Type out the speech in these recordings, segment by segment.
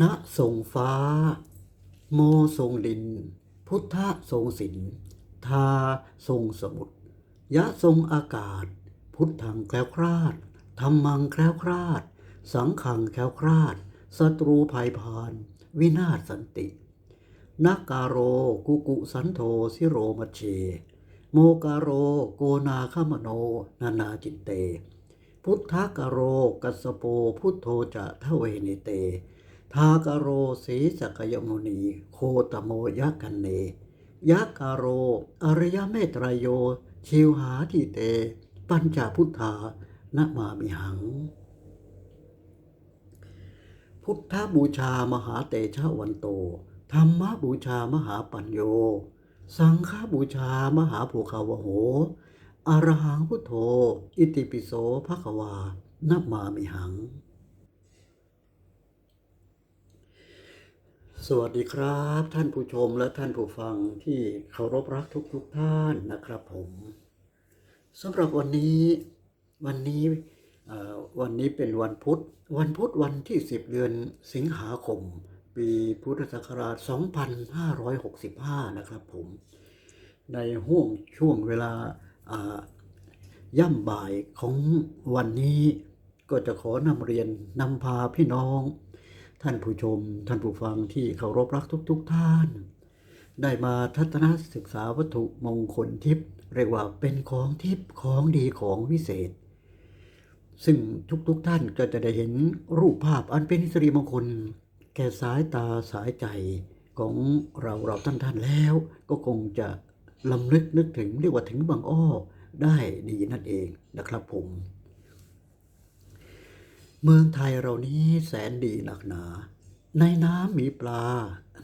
ณทรงฟ้า โมทรงดิน พุทธทรงศิลทาทรงสมุทรยะทรงอากาศ พุทธังแคล้วคลาดธรรมังแคล้วคลาด สังขังแคล้วคลาดศัตรูภัยพาน วินาศสันตินักการโรกุกุสันโธสิโรมัชเช โมการโรโกนาคามโน นานาจินเต พุทธกโรกัสโปพุทโธจะทเวนิเต ทากโรสีสกยมุนี โคตโมยกันเนยะกาโร อริยเมตรยโย ชิวหาทิเต ปัญจพุทธานะมามิหัง พุทธบูชามหาเตชะวันโต ธรรมบูชามหาปัญโย สังฆบูชามหาภูคาวโห อรหังพุทโธ อิติปิโสภะคะวานะมามิหัง สวัสดีครับ ท่านผู้ชมและท่านผู้ฟังที่เคารพรักทุกทุกๆท่านนะครับผมสำหรับวันนี้วันนี้วันนี้เป็นวันพุธ วันพุธวันที่ 10 เดือนสิงหาคม ปีพุทธศักราช 2565 นะครับผมในห่วงช่วงเวลาย่ำบ่ายของวันนี้ก็จะขอนำเรียนนำพาพี่น้อง ท่านผู้ชม ท่านผู้ฟังที่เคารพรักทุกๆท่าน ได้มาทัศนศึกษาวัตถุมงคลทิพย์เรียกว่าเป็นของทิพย์ของดีของวิเศษ ซึ่งทุกๆท่านก็จะได้เห็นรูปภาพอันเป็นสิริมงคล แก่สายตาสายใจของเราเราท่านท่านๆแล้ว ก็คงจะลำลึกนึกถึงเรียกว่าถึงบางอ้อได้ดีนั่นเองนะครับผม เมืองไทยเรานี้แสนดีหนักหนา ในน้ำมีปลา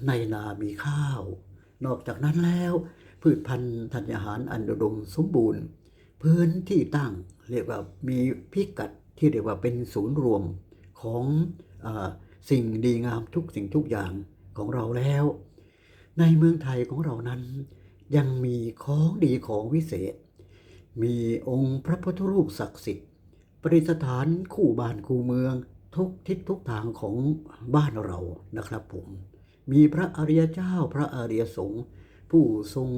ในนามีข้าว นอกจากนั้นแล้ว พืชพันธุ์ธัญญาหารอันอุดมสมบูรณ์ พื้นที่ตั้งเรียกว่ามีพิกัดที่เรียกว่าเป็นศูนย์รวมของอสิ่งดีงามทุกสิ่งทุกอย่างของเราแล้ว ในเมืองไทยของเรานั้น ยังมีของดีของวิเศษ มีองค์พระพุทธรูปศักดิ์สิทธิ์ ประดิษฐานคู่บ้านคู่เมือง ทุกทิศทุกทางของบ้านเรานะครับผม มีพระอริยเจ้าพระอริยสงฆ์ผู้ทรง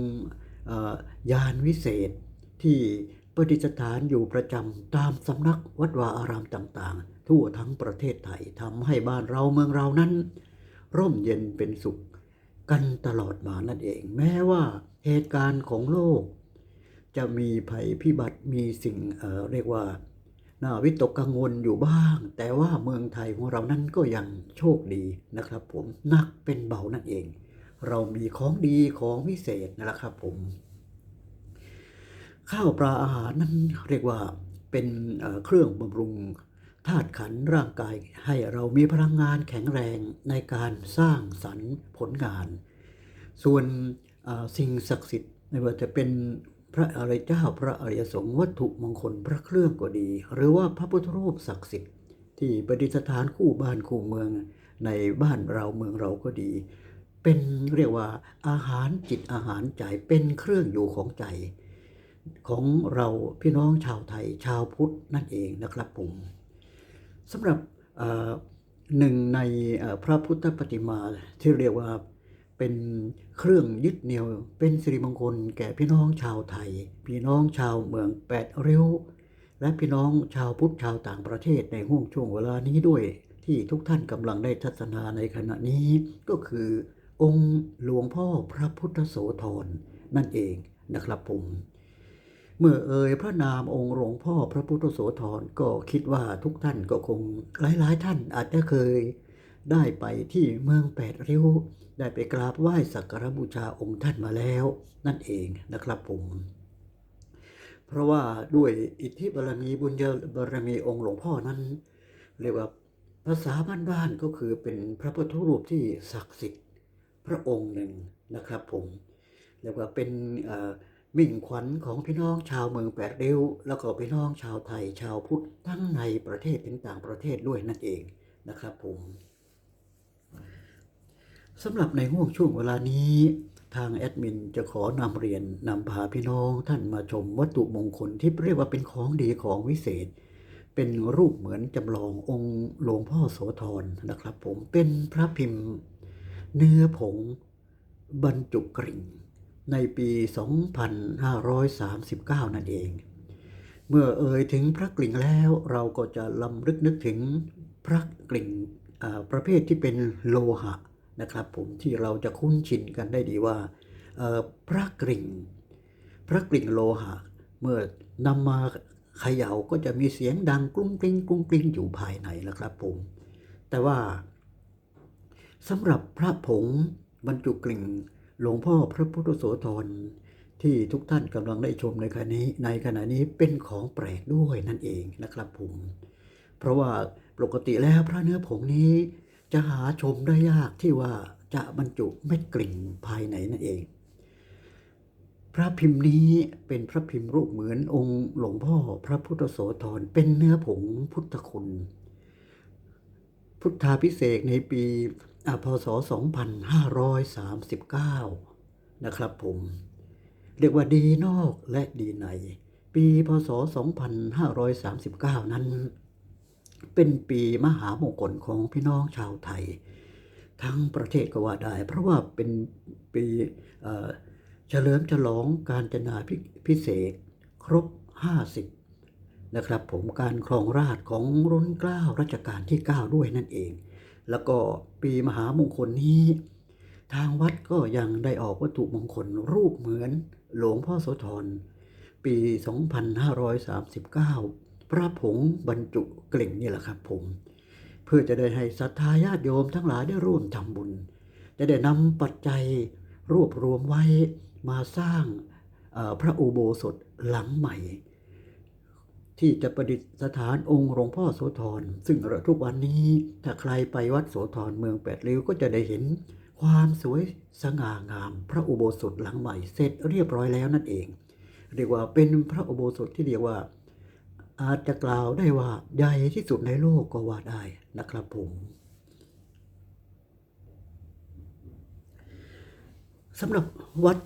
ยานวิเศษที่ประดิษฐานอยู่ประจำตามสำนักวัดวาอารามต่างๆ ทั่วทั้งประเทศไทยทำให้บ้านเราเมืองเรานั้น ร่มเย็นเป็นสุขกันตลอดมานั่นเอง แม้ว่าเหตุการณ์ของโลก จะมีภัยพิบัติมีสิ่งเเรียกว่า น่าวิตกกังวลอยู่บ้าง แต่ว่าเมืองไทยของเรานั้นก็ยังโชคดีนะครับ ผมนักเป็นเบานั่นเอง เรามีของดีของวิเศษนะครับผม ข้าวปลาอาหารนั้นเรียกว่าเป็นเครื่องบำรุงธาตุขันร่างกายให้เรามีพลังงานแข็งแรงในการสร้างสรรค์ผลงาน ส่วนสิ่งศักดิ์สิทธิ์ไม่ว่าจะเป็น พระอริยเจ้าพระอริยสงฆ์วัตถุมงคลพระเครื่องก็ดี หรือว่าพระพุทธรูปศักดิ์สิทธิ์ที่ประดิษฐานคู่บ้านคู่เมืองในบ้านเราเมืองเราก็ดี เป็นเรียกว่าอาหารจิตอาหารใจเป็นเครื่องอยู่ของใจ ของเราพี่น้องชาวไทยชาวพุทธนั่นเองนะครับผมสำหรับหนึ่งในพระพุทธปฏิมาที่เรียกว่า เป็นเครื่องยึดเหนี่ยว เป็นสิริมงคลแก่พี่น้องชาวไทย พี่น้องชาวเมืองแปดริ้ว และพี่น้องชาวพุทธชาวต่างประเทศในห่วงช่วงเวลานี้ด้วยที่ทุกท่านกำลังได้ทัศนาในขณะนี้ ก็คือ องค์หลวงพ่อพระพุทธโสธรนั่นเองนะครับผมเมื่อเอ่ยพระนามองค์หลวงพ่อพระพุทธโสธรก็คิดว่าทุกท่านก็คงหลายๆท่านอาจจะเคย ได้ไปที่เมืองแปดริ้ว ได้ไปกราบไหว้สักการบูชาองค์ท่านมาแล้ว นั่นเองนะครับผมเพราะว่าด้วยอิทธิบารมีบุญญาบารมีองค์หลวงพ่อนั้น เรียกว่าภาษาบ้านๆก็คือเป็นพระพุทธรูปที่ศักดิ์สิทธิ์พระองค์หนึ่งนะครับผมเรียกว่าเป็นมิ่งขวัญของพี่น้องชาวเมืองแปดริ้วแล้วก็พี่น้องชาวไทยชาวพุทธทั้งในประเทศถึงต่างประเทศด้วยนั่นเองนะครับผม สำหรับในห่วงช่วงเวลานี้ ทางแอดมินจะขอนำเรียนนำพาพี่น้องท่านมาชมวัตถุมงคลที่เรียกว่าเป็นของดีของวิเศษ เป็นรูปเหมือนจำลององค์หลวงพ่อโสธรนะครับ ผมเป็นพระพิมพ์ เนื้อผง บรรจุกริ่ง ในปี 2539 นั่นเอง เมื่อเอ่ยถึงพระกลิ่งแล้วเราก็จะลำลึกนึกถึงพระกลิ่งประเภทที่เป็นโลหะ นะครับผมที่เราจะคุ้นชินกันได้ดีว่าพระกลิ่ง พระกลิ่งโลหะ เมื่อนำมาเขย่าก็จะมีเสียงดังกรุ้งกริ้งกรุ้งกริ้งอยู่ภายในนะครับผม แต่ว่าสำหรับพระผงบรรจุกลิ่งหลวงพ่อพระพุทธโสธรที่ทุกท่านกำลังได้ชมในขณะนี้ในขณะนี้เป็นของแปลกด้วยนั่นเองนะครับผม เพราะว่าปกติแล้วพระเนื้อผงนี้ จะหาชมได้ยากที่ว่าจะบรรจุเม็ดกลิ่งภายในนั่นเอง พระพิมพ์นี้เป็นพระพิมพ์รูปเหมือนองค์หลวงพ่อพระพุทธโสธรเป็นเนื้อผงพุทธคุณ พุทธาพิเศษในปีอาพศ 2539 นะครับผม เรียกว่าดีนอกและดีใน ปีพศ 2539 นั้น เป็นปีมหามงคลของพี่น้องชาวไทย ทั้งประเทศก็ว่าได้ เพราะว่าเป็นปีเฉลิมฉลองการจนาพิพิเศษครบ 50 นะครับผมการครองราชของรุ่นเกล้ารัชกาลที่ 9 ด้วยนั่นเอง แล้วก็ปีมหามงคลนี้ ทางวัดก็ยังได้ออกวัตถุมงคลรูปเหมือนหลวงพ่อโสธรปี 2539 พระผงบรรจุกลิ่งนี่แหละครับผม เพื่อจะได้ให้ศรัทธาญาติโยมทั้งหลายได้ร่วมทำบุญ จะได้นำปัจจัยรวบรวมไว้มาสร้างพระอุโบสถหลังใหม่ ที่จะประดิษฐานองค์หลวงพ่อโสธรซึ่งทุกวันนี้ถ้าใครไปวัดโสธรเมืองแปดริ้วก็จะได้เห็นความสวยสง่างาม พระอุโบสถหลังใหม่เสร็จเรียบร้อยแล้วนั่นเอง เรียกว่าเป็นพระอุโบสถที่เรียกว่า อาจจะกล่าวได้ว่าใหญ่ที่สุดในโลกก็ว่าได้นะครับผมสำหรับวัด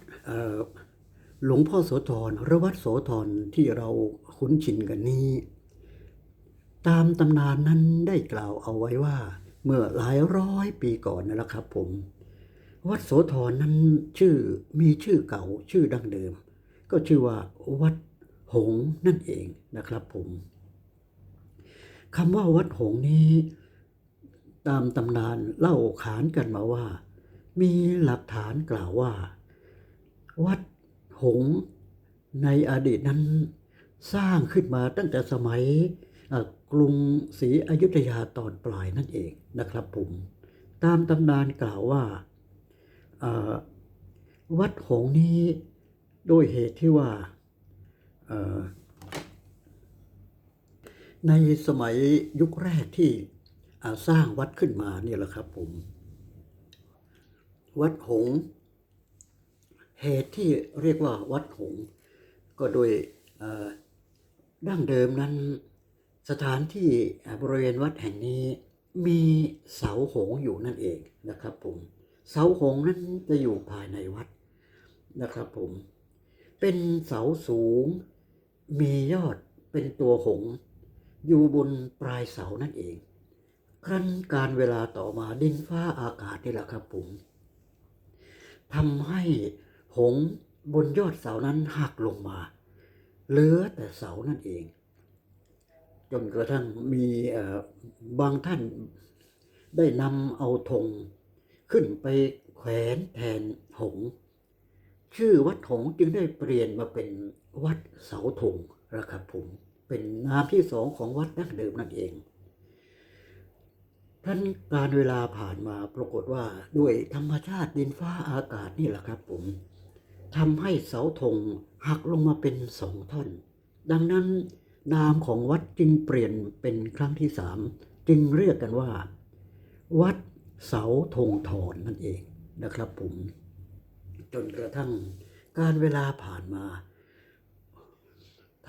หลวงพ่อโสธรหรือวัดโสธรที่เราคุ้นชินกันนี้ ตามตำนานนั้นได้กล่าวเอาไว้ว่า เมื่อหลายร้อยปีก่อนนั่นแหละครับผม วัดโสธรนั้นชื่อมีชื่อเก่าชื่อดั้งเดิม ก็ชื่อว่าวัด หงนั่นเองนะครับผมคำว่าวัดหงนี้ ตามตำนานเล่าขานกันมาว่า มีหลักฐานกล่าวว่า วัดหงในอดีตนั้นสร้างขึ้นมาตั้งแต่สมัยกรุงศรีอยุธยาตอนปลายนั่นเองนะครับผม ตามตำนานกล่าวว่า วัดหงนี้โดยเหตุที่ว่า ในสมัยยุคแรกที่สร้างวัดขึ้นมาเนี่ยแหละครับผม วัดหง เหตุที่เรียกว่าวัดหง ก็โดยดั้งเดิมนั้น สถานที่บริเวณวัดแห่งนี้มีเสาหงอยู่นั่นเองนะครับผมเสาหงนั้นจะอยู่ภายในวัดนะครับผม เป็นเสาสูง มียอดเป็นตัวหง อยู่บนปลายเสานั่นเอง ครั้นการเวลาต่อมาดินฟ้าอากาศนี่แหละครับผมทำให้หงบนยอดเสานั้นหักลงมา เหลือแต่เสานั่นเอง จนกระทั่งมีบางท่านได้นำเอาธงขึ้นไปแขวนแทนหง ชื่อวัดหงจึงได้เปลี่ยนมาเป็นวัดเสาธงนะครับผมเป็นนามที่สองของวัดดั้งเดิมนั่นเองท่านการเวลาผ่านมาปรากฏว่าด้วยธรรมชาติดินฟ้าอากาศนี่แหละครับผมทำให้เสาธงหักลงมาเป็นสองท่อน ดังนั้นนามของวัดจึงเปลี่ยนเป็นครั้งที่สามจึงเรียกกันว่า วัดเสาธงทอนนั่นเองนะครับผม จนกระทั่งการเวลาผ่านมา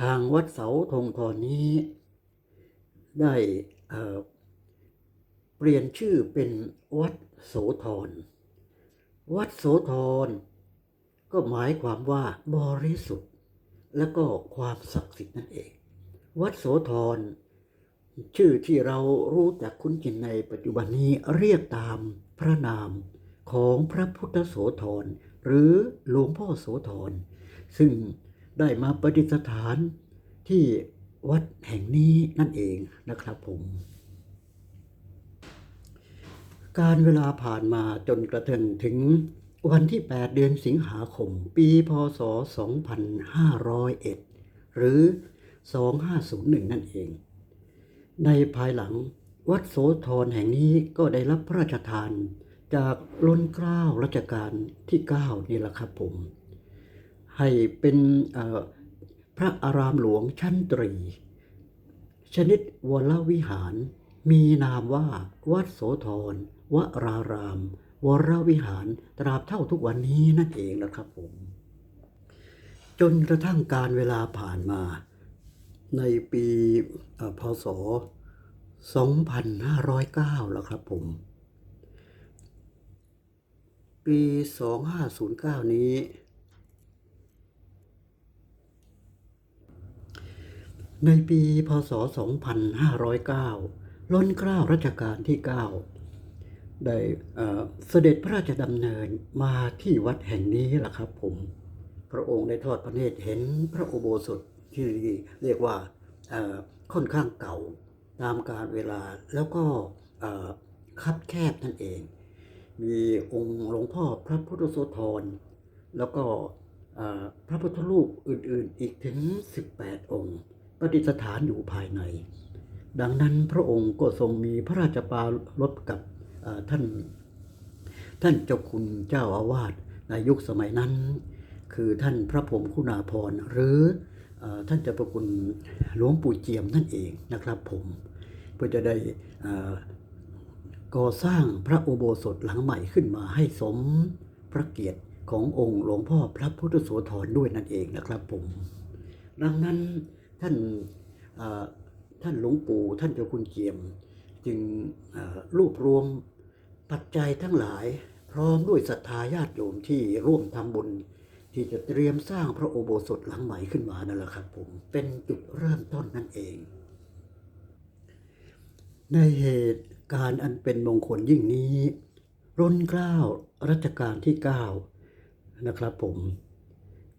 ทางวัดเสาธงทอนนี้ ได้เปลี่ยนชื่อเป็นวัดโสธร วัดโสธรก็หมายความว่าบริสุทธิ์ และก็ความศักดิ์สิทธิ์นั่นเอง วัดโสธร ชื่อที่เรารู้จักคุ้นชินในปัจจุบันนี้เรียกตามพระนามของพระพุทธโสธร หรือหลวงพ่อโสธรซึ่งได้มาประดิษฐานที่วัดแห่งนี้นั่นเองนะครับผม การเวลาผ่านมาจนกระทั่งถึงวันที่ 8 เดือนสิงหาคม ปีพศ 2501 หรือ 2501 นั่นเอง ในภายหลังวัดโสธรแห่งนี้ก็ได้รับพระราชทาน จากล้นเกล้ารัชกาลที่9นี่แหละครับผม ให้เป็นพระอารามหลวงชั้นตรี ชนิดวรวิหาร มีนามว่าวัดโสธรวราราม วรวิหารตราบเท่าทุกวันนี้นั่นเองนะครับผม จนกระทั่งการเวลาผ่านมา ในปีเอ่อพศ 2509แล้วครับผม ปี 2509 นี้ ในปีพศ 2509 ล้นเกล้ารัชกาลที่ 9 ได้เอ่อเสด็จพระราชดำเนินมาที่วัดแห่งนี้แหละครับผม พระองค์ได้ทอดพระเนตรเห็นพระอุโบสถที่เรียกว่าค่อนข้างเก่าตามกาลเวลาแล้วก็คับแคบนั่นเอง มีองค์หลวงพ่อพระพุทธโสธร แล้วก็พระพุทธรูปอื่นๆ อีกถึง 18 องค์ประดิษฐานอยู่ภายใน ดังนั้นพระองค์ก็ทรงมีพระราชปารภกับท่าน ท่านเจ้าคุณเจ้าอาวาสในยุคสมัยนั้น คือท่านพระพรหมคุณาภรณ์หรืออท่านเจ้าประคุณหลวงปู่เจียมนั่นเองนะครับผม เพื่อจะได้อ่อ ก่อสร้างพระอุโบสถหลังใหม่ขึ้นมาให้สมพระเกียรติขององค์หลวงพ่อพระพุทธโสธรด้วยนั่นเองนะครับผม ดังนั้นท่านท่านหลวงปู่ท่านเจ้าคุณเจียม จึงรวบรวมปัจจัยทั้งหลาย พร้อมด้วยศรัทธาญาติโยมที่ร่วมทำบุญ ที่จะเตรียมสร้างพระโอโบสถหลังใหม่ขึ้นมานั่นแหละครับผมเป็นจุดเริ่มต้นนั่นเอง ในเหตุ การอันเป็นมงคลยิ่งนี้ ร้นเกล้ารัชกาลที่ 9 นะครับผม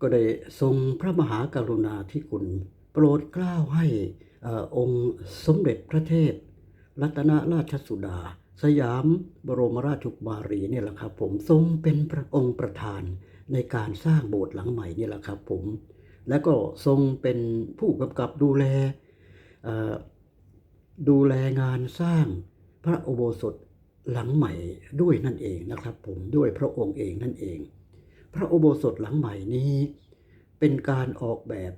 ก็ได้ทรงพระมหากรุณาธิคุณ โปรดเกล้าให้อองค์สมเด็จพระเทพ รัตนราชสุดา สยามบรมราชกุมารีเนี่ยแหละครับผมทรงเป็นพระองค์ประธานในการสร้างโบสถ์หลังใหม่นี่แหละครับผม และก็ทรงเป็นผู้กำกับดูแลดูแลงานสร้าง ระอุโบสถหลังใหม่ด้วยนั่นเองนะครับ ผมด้วยพระองค์เองนั่นเอง พระอุโบสถหลังใหม่นี้เป็นการออกแบบ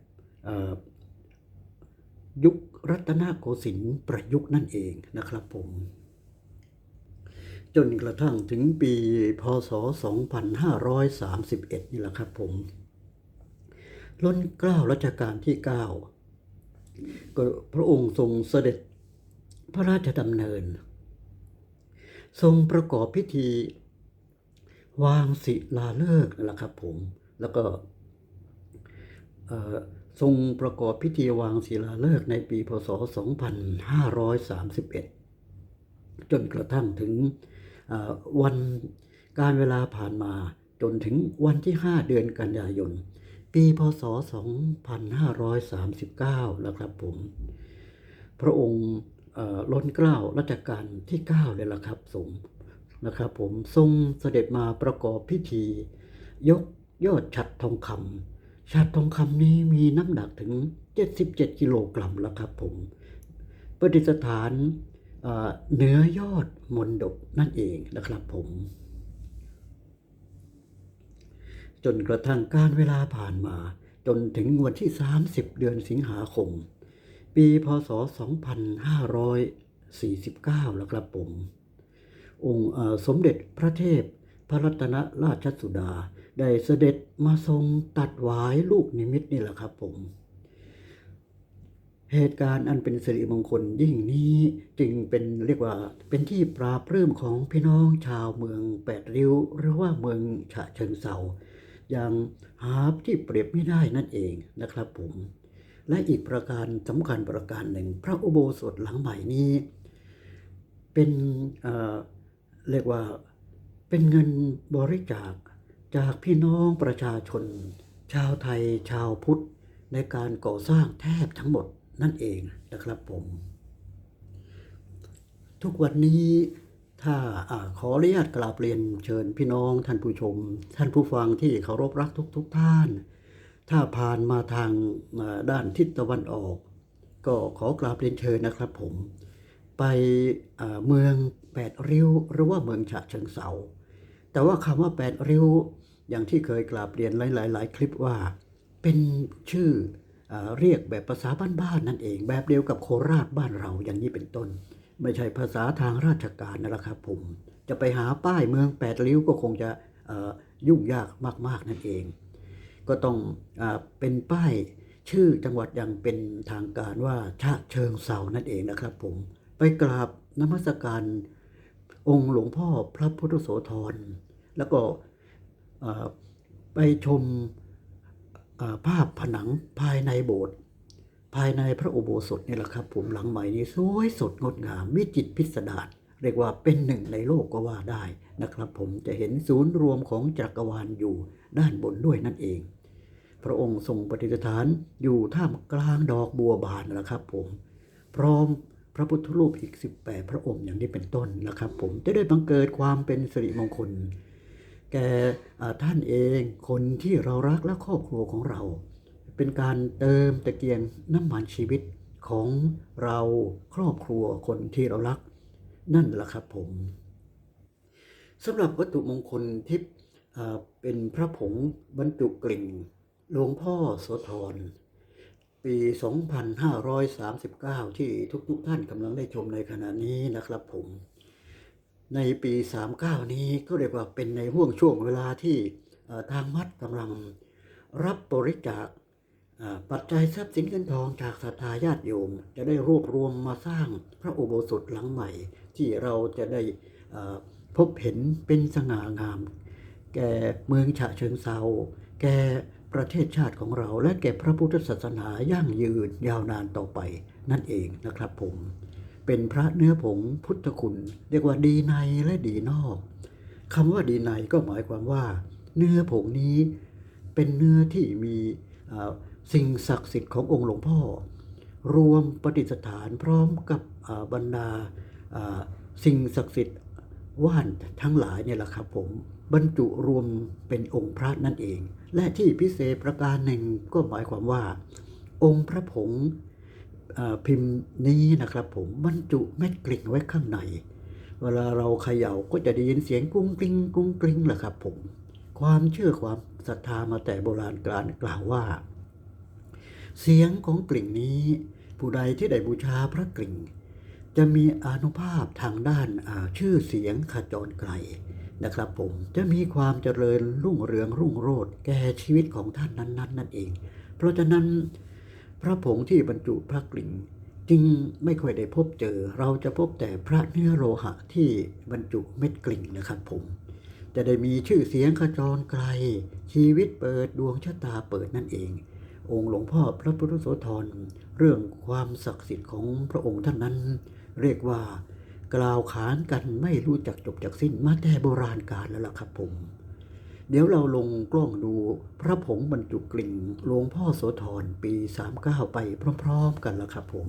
ยุครัตนโกสินทร์ประยุกต์นั่นเองนะครับผม จนกระทั่งถึงปีพศ 2531 นี่แหละครับผมล้นเกล้ารัชกาลที่ 9 ก็พระองค์ทรงเสด็จพระราชดำเนิน ทรงประกอบพิธี วางศิลาฤกษ์นั่นแหละครับผมแล้วก็ทรงประกอบพิธีวางศิลาฤกษ์ในปีพศ 2531 จนกระทั่งถึงวันการเวลาผ่านมาจนถึงวันที่ 5 เดือนกันยายน ปีพศ 2539แล้วครับผม พระองค์ ล้นเกล้ารัชกาลที่9เลยล่ะครับสงนะครับผมทรงเสด็จมาประกอบพิธี ยกยอดฉัดทองคำฉัดทองคำนี้มีน้ำหนักถึง 77 กิโลกรัมแล้วครับผมประดิษฐานเอ่อเหนือยอดมนดบนั่นเองนะครับผม จนกระทั่งการเวลาผ่านมา จนถึงวันที่ 30 เดือนสิงหาคม ปีพศ 2549 แล้วครับผม องค์สมเด็จพระเทพ พระรัตนราชสุดา ได้เสด็จมาทรงตัดหวายลูกนิมิตนี่แหละครับผม เหตุการณ์อันเป็นสิริมงคลยิ่งนี้จึงเป็นเรียกว่าเป็นที่ปราบปลื้มของพี่น้องชาวเมืองแปดริ้ว หรือว่าเมืองฉะเชิงเซาอย่างหาที่เปรียบไม่ได้นั่นเองนะครับผม และอีกประการสำคัญประการหนึ่ง พระอุโบสถหลังใหม่นี้ เป็นเเรียกว่าเป็นเงินบริจาคจากพี่น้องประชาชน ชาวไทยชาวพุทธ ในการก่อสร้างแทบทั้งหมดนั่นเองนะครับผม ทุกวันนี้ถ้าอขออนุญาตกราบเรียนเชิญพี่น้องท่านผู้ชม ท่านผู้ฟังที่เคารพรักทุกๆทท่าน ถ้าผ่านมาทางด้านทิศตะวันออก ก็ขอกราบเรียนเชิญนะครับผม ไปเมืองแปดริ้วหรือว่าเมืองฉะเชิงเซาแต่ว่าคำว่าแปดริ้วอย่างที่เคยกราบเรียนหลาย ๆ คลิปว่า เป็นชื่ออเรียกแบบภาษาบ้านๆนั่นเอง แบบเดียวกับโคราชบ้านเราอย่างนี้เป็นต้น ไม่ใช่ภาษาทางราชการนั่นแหละครับผม จะไปหาป้ายเมืองแปดริ้วก็คงจะยุ่งยากมาก ๆ นั่นเอง ก็ต้องอเป็นป้ายชื่อจังหวัดอย่างเป็นทางการว่าชะเชิงเซานั่นเองนะครับผม ไปกราบนมัสการองค์หลวงพ่อพระพุทธโสธร แล้วก็ไปชมภาพผนังภายในโบสถ์ภายในพระอุโบสถนี่แหละครับ ผมหลังใหม่นี้สวยสดงดงาม วิจิตรพิสดารเรียกว่าเป็นหนึ่งในโลกก็ว่าได้นะครับ ผมจะเห็นศูนย์รวมของจักรวาลอยู่ ด้านบนด้วยนั่นเอง พระองค์ทรงปฏิสถานอยู่ท่ามกลางดอกบัวบานนะครับผม พร้อมพระพุทธรูปอีก 18 พระองค์อย่างนี้เป็นต้นนะครับผมจะได้บังเกิดความเป็นสิริมงคล แก่ท่านเองคนที่เรารักและครอบครัวของเรา เป็นการเติมตะเกียงน้ำมันชีวิตของเราครอบครัวคนที่เรารัก นั่นแหละครับผมสำหรับวัตถุมงคลที่อ่า เป็นพระผงบรรจุกลิ่งหลวงพ่อโสธรปี 2539 ที่ทุกๆทท่านกำลังได้ชมในขณะนี้นะครับผม ในปี 39 นี้ก็เรียกว่าเป็นในห่วงช่วงเวลาที่ทางวัดกำลังรับบริจาคปัจจัยทรัพย์สินเงินทองจากศรัทธาญาติโยม จะได้รวบรวมมาสร้างพระอุโบสถหลังใหม่ ที่เราจะได้พบเห็นเป็นสง่างาม แก่เมืองฉะเชิงเซาแก่ประเทศชาติของเรา และแก่พระพุทธศาสนายั่งยืนยาวนานต่อไปนั่นเองนะครับผม เป็นพระเนื้อผงพุทธคุณ เรียกว่าดีในและดีนอกคำว่าดีในก็หมายความว่า เนื้อผงนี้เป็นเนื้อที่มีสิ่งศักดิ์สิทธิ์ขององค์หลวงพ่อ รวมปฏิสถานพร้อมกับบรรดาสิ่งศักดิ์สิทธิ์ว่านทั้งหลายเนี่ยแหละครับผม บรรจุรวมเป็นองค์พระนั่นเอง และที่พิเศษประการหนึ่งก็หมายความว่า องค์พระผงพิมพ์นี้นะครับผมบรรจุเม็ดกลิ่งไว้ข้างใน เวลาเราเขย่าก็จะได้ยินเสียงกุ้งกริ้งกุ้งกริ้งแหละครับผม ความเชื่อความศรัทธามาแต่โบราณกาลกล่าวว่า เสียงของกลิ่งนี้ ผู้ใดที่ได้บูชาพระกลิ่ง จะมีอนุภาพทางด้านาชื่อเสียงขจรไกล นะครับผมจะมีความเจริญรุ่งเรืองรุ่งโรจน์แก่ชีวิตของท่านนั้นๆนั่นเอง เพราะฉะนั้นพระผงที่บรรจุพระกลิ่งจึงไม่ค่อยได้พบเจอ เราจะพบแต่พระเนื้อโลหะที่บรรจุเม็ดกลิ่งนะครับผม จะได้มีชื่อเสียงขจรไกล ชีวิตเปิดดวงชะตาเปิดนั่นเอง องค์หลวงพ่อพระพุทธโสธรเรื่องความศักดิ์สิทธิ์ของพระองค์ท่านนั้น เรียกว่า กล่าวขานกันไม่รู้จักจบจากสิ้นมาแต่โบราณกาลแล้วล่ะครับผม เดี๋ยวเราลงกล้องดูพระผงบรรจุกลิ่งหลวงพ่อโสธรปี 39 ไปพร้อม ๆ กันแล้วครับผม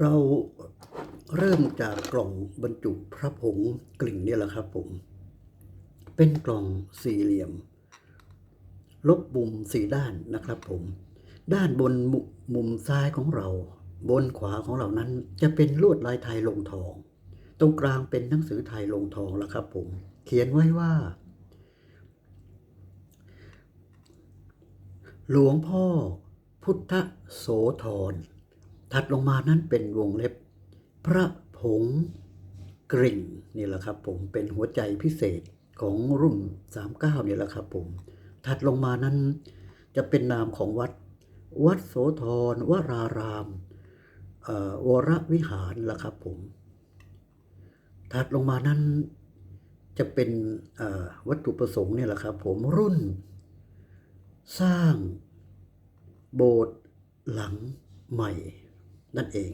เราเริ่มจากกล่องบรรจุพระผงกลิ่งเนี่ยแหละครับผม เป็นกล่องสี่เหลี่ยม ลบมุมสี่ด้านนะครับผม ด้านบนมมุมซ้ายของเรา บนขวาของเรานั้นจะเป็นลวดลายไทยลงทอง ตรงกลางเป็นหนังสือไทยลงทองแล้วครับผม เขียนไว้ว่า หลวงพ่อพุทธโสธร ถัดลงมานั้นเป็นวงเล็บ พระผงกริ่งนี่แหละครับผมเป็นหัวใจพิเศษของรุ่น 39นี่แหละครับผม ถัดลงมานั้นจะเป็นนามของวัด วัดโสธรวรารามเวรวิหารละครับผม ถัดลงมานั้นจะเป็นวัตถุประสงค์เนี่ยแหละครับผมรุ่น สร้างโบสถ์หลังใหม่ นั่นเอง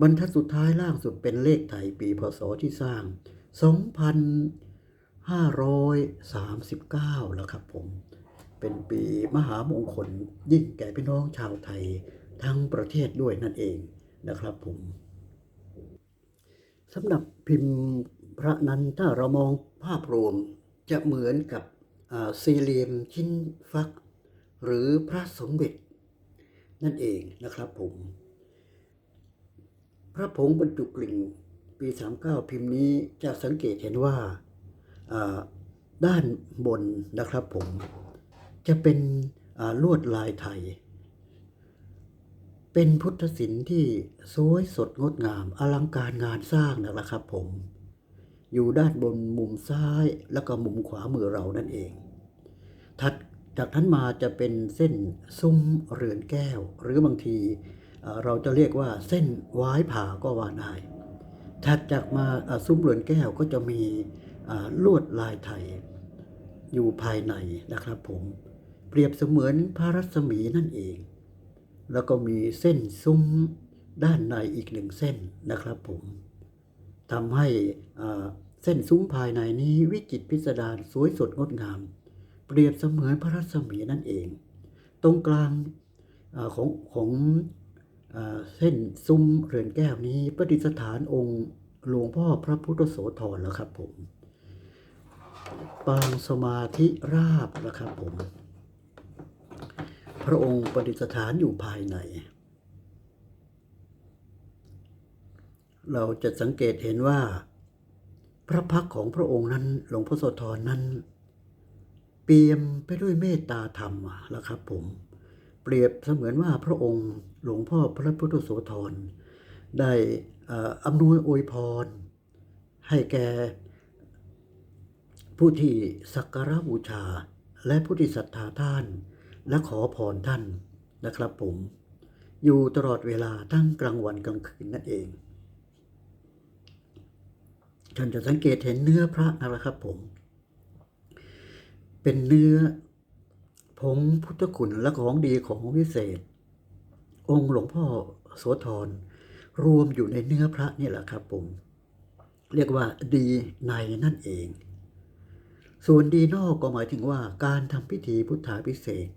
บรรทัดสุดท้ายล่างสุดเป็นเลขไทยปีพศที่สร้าง 2,539 แล้วครับผม เป็นปีมหามงคลยิ่งแก่พี่น้องชาวไทย ทั้งประเทศด้วยนั่นเองนะครับผมสำหรับพิมพ์พระนั้นถ้าเรามองภาพรวมจะเหมือนกับสี่เหลี่ยมชิ้นฟัก หรือพระสมเด็จ นั่นเองนะครับผม พระผงบรรจุกลิ่งปี 39 พิมพ์นี้จะสังเกตเห็นว่าด้านบนนะครับผม จะเป็นลวดลายไทย เป็นพุทธศิลป์ที่สวยสดงดงาม อลังการงานสร้างนะครับผม อยู่ด้านบนมุมซ้ายแล้วก็มุมขวามือเรานั่นเอง ถัดจากนั้นมาจะเป็นเส้นซุ้มเรือนแก้ว หรือบางทีเราจะเรียกว่าเส้นวายผ่าก็ว่าได้ถัดจากมาซุ้มเรือนแก้วก็จะมีลวดลายไทย อยู่ภายในนะครับผม เปรียบเสมือนพระรัศมีนั่นเอง แล้วก็มีเส้นซุ้มด้านในอีกหนึ่งเส้นนะครับผมทำให้เส้นซุ้มภายในนี้วิจิตพิสดารสวยสดงดงาม เปรียบเสมือนพระรัศมีนั่นเอง ตรงกลางอของของอเส้นซุ้มเรือนแก้วนี้ประดิษฐานองค์หลวงพ่อพระพุทธโสธรแล้วครับผม ปางสมาธิราบนะครับผม พระองค์ประดิษฐานอยู่ภายใน เราจะสังเกตเห็นว่า พระพักของพระองค์นั้นหลวงพ่อโสธรนั้น เปี่ยมไปด้วยเมตตาธรรมแล้วครับผม เปรียบเสมือนว่าพระองค์หลวงพ่อพระพุทธโสธรได้เอ่ออำนวยอวยพร ให้แก่ผู้ที่สักการะบูชาและผู้ที่ศรัทธาท่าน และขอพรท่านนะครับผม อยู่ตลอดเวลาทั้งกลางวันกลางคืนนั่นเอง ท่านจะสังเกตเห็นเนื้อพระนะครับผม เป็นเนื้อผงพุทธคุณและของดีของวิเศษ องค์หลวงพ่อโสธรรวมอยู่ในเนื้อพระนี่แหละครับผม เรียกว่าดีในนั่นเอง ส่วนดีนอกก็หมายถึงว่าการทำพิธีพุทธาพิเศษ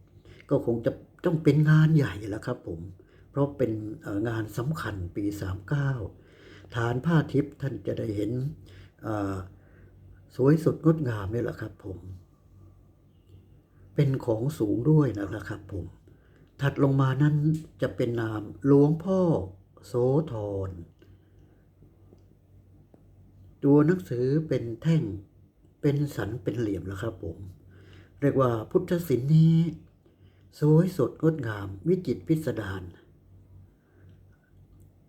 ก็คงจะต้องเป็นงานใหญ่แล้วครับผม เพราะเป็นงานสำคัญปี 39 ฐานผ้าทิพย์ท่านจะได้เห็นสวยสดงดงามนี่แหละครับผม เป็นของสูงด้วยนะครับผม ถัดลงมานั้นจะเป็นนามหลวงพ่อโสธร ตัวหนังสือเป็นแท่งเป็นสันเป็นเหลี่ยมแล้วครับผม เรียกว่าพุทธศิลป์นี้ สวยสดงดงาม วิจิตพิสดาร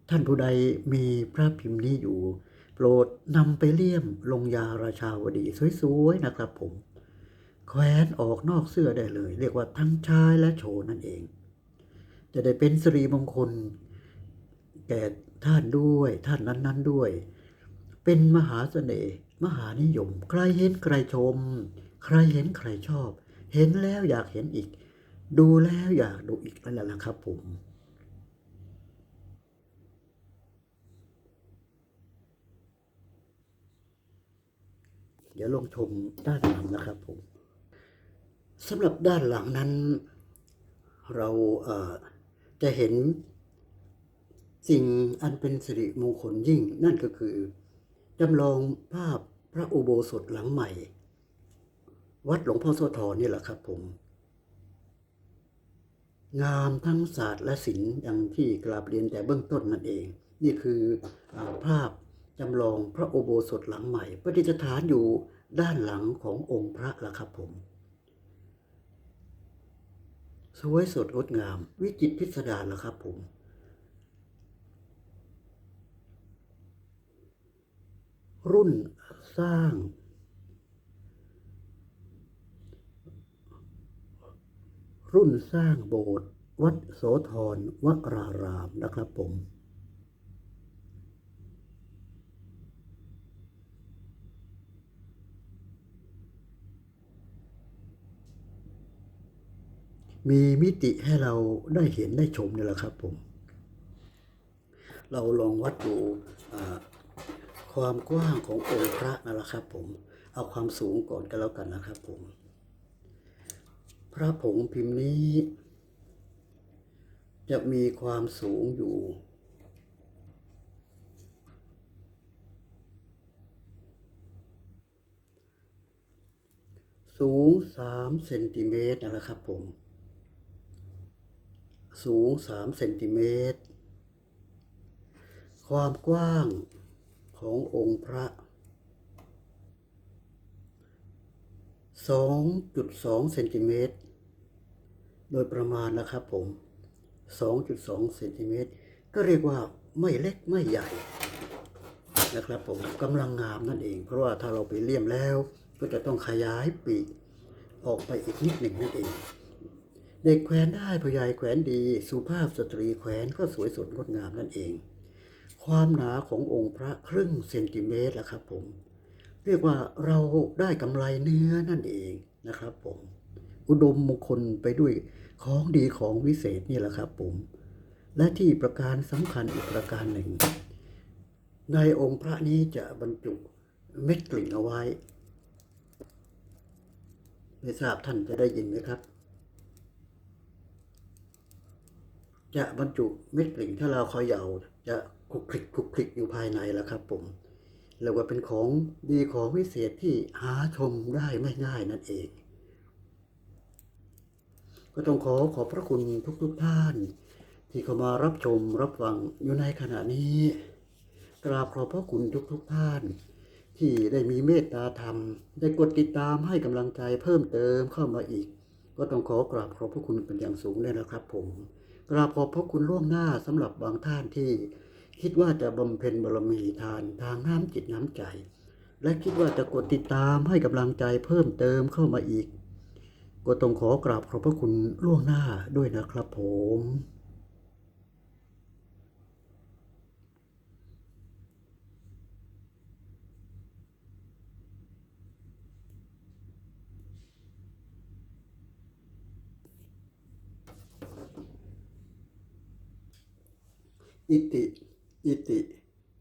ท่านผู้ใดมีพระพิมพ์นี้อยู่ โปรดนำไปเลี่ยมลงยาราชาวดีสวยๆนะครับผม แขวนออกนอกเสื้อได้เลย เรียกว่าทั้งชายและโชนั่นเอง จะได้เป็นสิริมงคล แก่ท่านด้วยท่านนั้นๆด้วย เป็นมหาเสน่ห์มหานิยม ใครเห็นใครชม ใครเห็นใครชอบ เห็นแล้วอยากเห็นอีก ดูแล้วอยากดูอีกนั่นแหละครับผมเดี๋ยวลองชมด้านหลังนะครับผมสำหรับด้านหลังนั้น เราเจะเห็นสิ่งอันเป็นสิริมงคลยิ่งนั่นก็คือจำลองภาพพระอุโบสถหลังใหม่ วัดหลวงพ่อโสธรนี่แหละครับผม งามทั้งศาสตร์และศิลป์อย่างที่กราบเรียนแต่เบื้องต้นนั่นเอง นี่คืออภาพจำลองพระโอโบสถหลังใหม่ประดิษฐานอยู่ด้านหลังขององค์พระละครับผม สวยสดงดงาม วิจิตพิสดารละครับผมรุ่นสร้าง รุ่นสร้างโบสถ์วัดโสธรวรารามนะครับผม มีมิติให้เราได้เห็นได้ชมนี่แหละครับผม เราลองวัดดูความกว้างขององค์พระนั่นแหละครับผม เอาความสูงก่อนก็แล้วกันนะครับผม พระผงพิมพ์นี้ จะมีความสูงอยู่ สูงสามเซนติเมตรนะครับผม สูงสามเซนติเมตร ความกว้างขององค์พระ2.2เซนติเมตร โดยประมาณนะครับผม 2.2เซนติเมตรก็เรียกว่าไม่เล็กไม่ใหญ่นะครับผมกำลังงามนั่นเอง เพราะว่าถ้าเราไปเลี่ยมแล้ว ก็จะต้องขยายปีกออกไปอีกนิดหนึ่งนั่นเอง เด็กแขวนได้ผู้ใหญ่แขวนดี สุภาพสตรีแขวนก็สวยสดงดงามนั่นเอง ความหนาขององค์พระครึ่งเซนติเมตรละครับผม เรียกว่าเราได้กำไรเนื้อนั่นเองนะครับผม อุดมมงคลไปด้วยของดีของวิเศษนี่แหละครับผม และที่ประการสำคัญอีกประการหนึ่ง ในองค์พระนี้จะบรรจุเม็ดกลิ่นเอาไว้ ไม่ทราบท่านจะได้ยินไหมครับ จะบรรจุเม็ดกลิ่นถ้าเราเขย่าจะคลุกคลิกคลุกคลิกอยู่ภายในแล้วครับผมเรียกว่าเป็นของดีของวิเศษที่หาชมได้ไม่ง่ายนั่นเอง ก็ต้องขอขอบพระคุณทุกๆทท่าน ที่เข้ามารับชมรับฟังอยู่ในขณะนี้ กราบขอบพระคุณทุกๆทท่าน ที่ได้มีเมตตาธรรม ได้กดติดตามให้กำลังใจเพิ่มเติมเข้ามาอีก ก็ต้องขอกราบขอบพระคุณเป็นอย่างสูงเลยนะครับ ผม กราบขอบพระคุณล่วงหน้าสำหรับบางท่านที่ คิดว่าจะบำเพ็ญบารมีทานทางน้ำจิตน้ำใจ และคิดว่าจะกดติดตามให้กำลังใจเพิ่มเติมเข้ามาอีก ก็ต้องขอกราบขอบพระคุณล่วงหน้าด้วยนะครับผม อิติ อิติ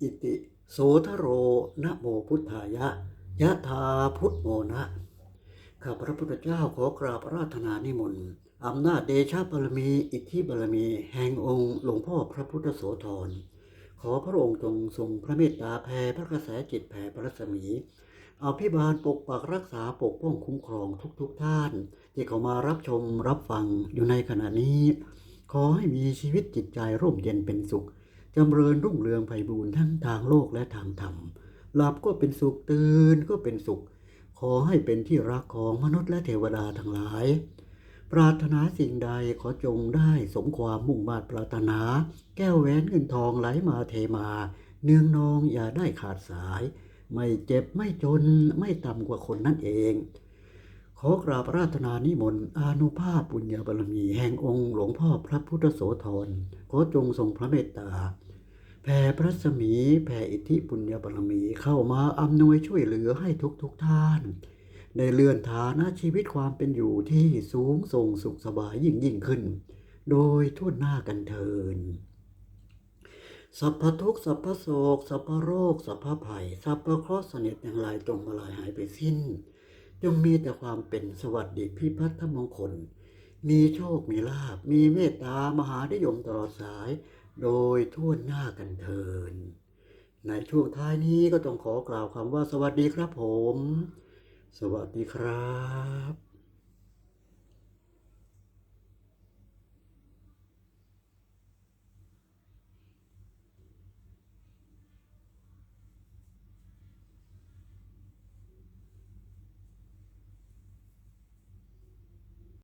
อิติ โสทโรนะโมพุทธายะยะธาพุทโมนะ ข้าพระพุทธเจ้าขอกราบราธนานิมนต์อำนาจเดชะบารมี อิทธิบารมี แห่งองค์หลวงพ่อพระพุทธโสธร ขอพระองค์จงทรงพระเมตตาแผ่พระกระแสจิตแผ่พระรัศมี เอาพิบาลปกปักรักษาปกป้องคุ้มครองทุกๆทท่าน ที่เข้ามารับชมรับฟังอยู่ในขณะนี้ ขอให้มีชีวิตจิตใจร่มเย็นเป็นสุขจำเริญรุ่งเรืองไพบูรณ์ทั้งทางโลกและทางธรรม หลับก็เป็นสุขตื่นก็เป็นสุข ขอให้เป็นที่รักของมนุษย์และเทวดาทั้งหลาย ปรารถนาสิ่งใดขอจงได้สมความมุ่งมา่ปรารถนา แก้วแหวนเงินทองไหลมาเทมา เนืองนองอย่าได้ขาดสาย ไม่เจ็บไม่จนไม่ต่ำกว่าคนนั่นเอง ขอกราบราธนานิมนต์อานุภาพปุญญาบารมีแห่งองค์หลวงพ่อพระพุทธโสธรขอจงทรงพระเมตตา แผ่พระสมีแผ่อิทธิปุญญาบารมีเข้ามาอำนวยช่วยเหลือให้ทุกทุกท่าน ได้เลื่อนฐานะชีวิตความเป็นอยู่ที่สูงส่งสุขสบายยิ่งยิ่งขึ้น โดยทั่วหน้ากันเทินสัพพทุกสัพพโศกสัพพโรคสัพพภัยสัพพเคราะห์เสนิทอย่างไรจงมาลายหายไปสิ้น จงมีแต่ความเป็นสวัสดิพิพัฒนมงคล มีโชคมีลาบมีเมตตามหานิยมตลอดสาย โดยทั่วหน้ากันเทิน ในช่วงท้ายนี้ก็ต้องขอกล่าวคำว่าสวัสดีครับผม สวัสดีครับ